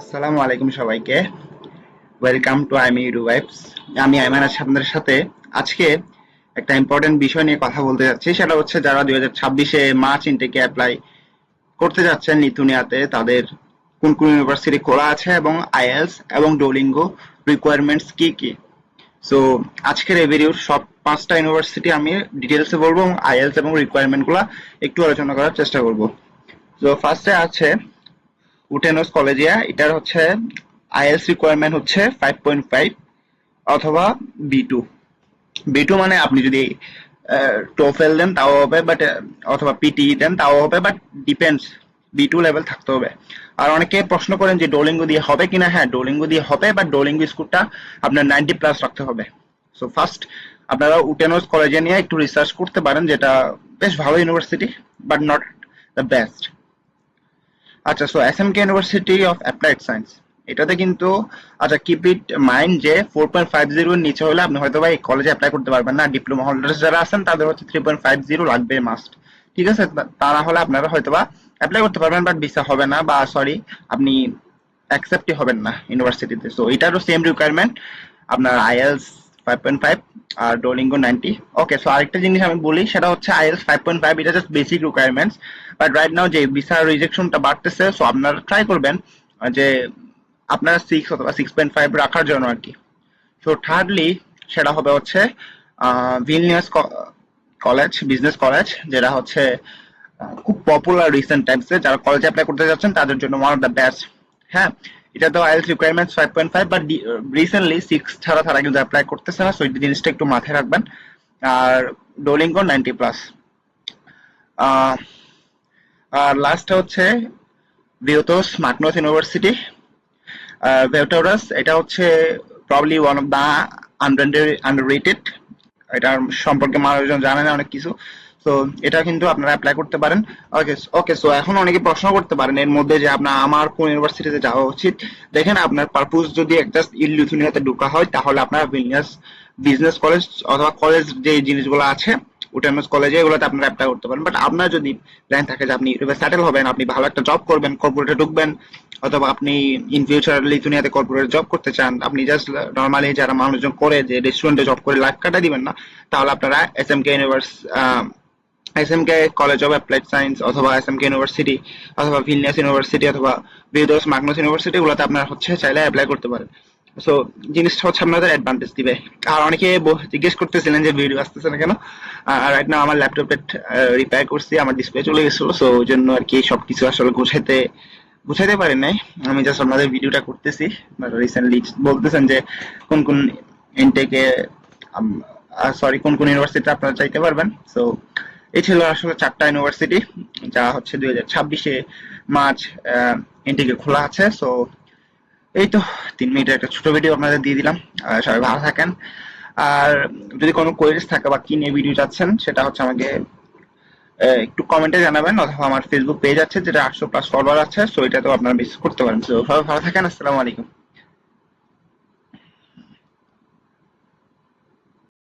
আসসালামু আলাইকুম সবাইকে। Welcome to Aimi euro wives আমি আইমান আছি আপনাদের সাথে। আজকে একটা ইম্পর্টেন্ট বিষয় নিয়ে কথা বলতে যাচ্ছি। সেটা হচ্ছে যারা দুই হাজার ছাব্বিশে মার্চ ইনটেকে অ্যাপ্লাই করতে যাচ্ছেন লিথুনিয়াতে, তাদের কোন কোন ইউনিভার্সিটি খোলা আছে এবং আইএলস এবং ডোলিঙ্গো রিকোয়ারমেন্টস কি কি? সো আজকের এই ভিডিওর সব পাঁচটা ইউনিভার্সিটি আমি ডিটেলসে বলব এবং আইএলস এবং রিকোয়ারমেন্টগুলো একটু আলোচনা করার চেষ্টা করব। তো ফার্স্টে আছে উটেনস কলেজিয়া এটার হচ্ছে আইএলস রিকোয়ারমেন্ট হচ্ছে ফাইভ পয়েন্ট ফাইভ অথবা বি টু বি টু মানে আপনি যদি টোফেল দেন তাও হবে বাট অথবা পিটি দেন তাও হবে but depends B two level থাকতে হবে। আর অনেকে প্রশ্ন করেন যে ডোলিঙ্গো দিয়ে হবে কিনা? হ্যাঁ ডোলিঙ্গো দিয়ে হবে বাট ডোলিঙ্গো স্কুলটা আপনার নাইনটি প্লাস রাখতে হবে। সো ফার্স্ট আপনারা উটেনস কলেজে নিয়ে একটু রিসার্চ করতে পারেন, যেটা বেশ ভালো university but not the best আচ্ছা so S M K university of applied science এটাতে কিন্তু আচ্ছা কিপ ইট মাইন্ড যে ফোর পয়েন্ট ফাইভ জিরোর নিচে হলে আপনি হয়তো এই কলেজে অ্যাপ্লাই করতে পারবেন না। ডিপ্লোমা হোল্ডার্স যারা আছেন, তাদের হচ্ছে থ্রি পয়েন্ট ফাইভ জিরো লাগবে মাস্ট ঠিক আছে? তা না হলে আপনারা হয়তো বা অ্যাপ্লাই করতে পারবেন বাট ভিসা হবে না বা সরি আপনি অ্যাকসেপ্টই হবেন না ইউনিভার্সিটিতে সো এটারও সেম রিকোয়ারমেন্ট আপনার আইএলস ফাইভ পয়েন্ট ফাইভ আর ডোলিঙ্গো নাইনটি ওকে সো আরেকটা জিনিস আমি বলি, সেটা হচ্ছে আইএলস ফাইভ পয়েন্ট ফাইভ এটা just basic requirements but right now যে ভিসা রিজেকশনটা বাড়তেছে সো আপনারা ট্রাই করবেন যে আপনারা সিক্স অথবা সিক্স পয়েন্ট ফাইভ রাখার জন্য আর কি। সো থার্ডলি সেটা হবে হচ্ছে ভিলনিয়াস কলেজ বিজনেস কলেজ যেটা হচ্ছে খুব পপুলার রিসেন্ট টাইমসে যারা কলেজে অ্যাপ্লাই করতে যাচ্ছেন, তাদের জন্য ওয়ান অফ দ্য বেস্ট হ্যাঁ এটা তো IELTS requirements five point five but recently six ছাড়া তারা কিন্তু অ্যাপ্লাই করতেছে না সো এই জিনিসটা একটু মাথায় রাখবেন। আর ডোলিঙ্গো নাইনটি প্লাস আর লাস্টটা হচ্ছে ভিওতোস মাকনোস ইউনিভার্সিটি ভেউটারাস এটা হচ্ছে probably one of the underrated এটার সম্পর্কে মানুষজন জানে না অনেক কিছু। তো এটা কিন্তু আপনারা অ্যাপ্লাই করতে পারেন। ওকে ওকে সো এখন অনেকে প্রশ্ন করতে পারেন এর মধ্যে যে আপনার আমার কোন ইউনিভার্সিটিতে যাওয়া উচিত? দেখেন আপনার পারপোজ যদি একটা ইলিথুনিয়াতে ঢোকা হয়, তাহলে আপনার বিজনেস বিজনেস কলেজ অথবা কলেজ যে জিনিসগুলো আছে উটেনস কলেজে এগুলোতে আপনারা অ্যাপ্লাই করতে পারেন। বাট আপনার যদি প্ল্যান থাকে যে আপনি ইউরোপে সেটেল হবেন, আপনি ভালো একটা জব করবেন কর্পোরেটে ঢুকবেন, অথবা আপনি ইন ফিউচার লিথুনিয়াতে কর্পোরেট জব করতে চান, আপনি জাস্ট নর্মালি যারা মানুষজন করে যে রেস্টুরেন্টে জব করে লাইফ কাটা দিবেন না, তাহলে আপনারা S M K universe S M K college of applied science অথবা এসএমকে ইউনিভার্সিটি অথবা ভিলনিয়াস ইউনিভার্সিটি অথবা বিদোস মাগনাস ইউনিভার্সিটি গুলোতে আপনারা হচ্ছে চাইলে অ্যাপ্লাই করতে পারেন। সো জিনিসটা হচ্ছে আপনাদের অ্যাডভান্টেজ দিবে। আর অনেকে জিজ্ঞেস করতেছিলেন যে ভিডিও আসতেছে না কেন? আর রাইট না আমার ল্যাপটপে রিপেয়ার করছি, আমার ডিসপ্লে চলে গেছিল। সো ওই জন্য আর কি সবকিছু আসলে গুছাইতে বুঝাইতে পারি নাই। আমি জাস্ট আপনাদের ভিডিওটা করতেছি। রিসেন্টলি বলতেছেন যে কোন কোন ইনটেকে সরি কোন কোন ইউনিভার্সিটিতে আপনারা চাইতে পারবেন। সো এই ছিল আসলে চারটা ইউনিভার্সিটি যা হচ্ছে দুই হাজার ছাব্বিশে মার্চ ইনটেকে খোলা আছে। সো এই তো তিন মিনিটের একটা ছোট ভিডিও আপনাদের দিয়ে দিলাম। সবাই ভালো থাকেন। আর যদি কোনো কোয়েরিজ থাকে বা কি নিয়ে ভিডিও চাচ্ছেন, সেটা হচ্ছে আমাকে একটু কমেন্টে জানাবেন, অথবা আমার ফেসবুক পেজ আছে, যেটা আটশো প্লাস ফলোয়ার আছে সো এটাতেও আপনারা বিশেষ করতে পারেন। সো ভালো থাকেন, আসসালামু আলাইকুম।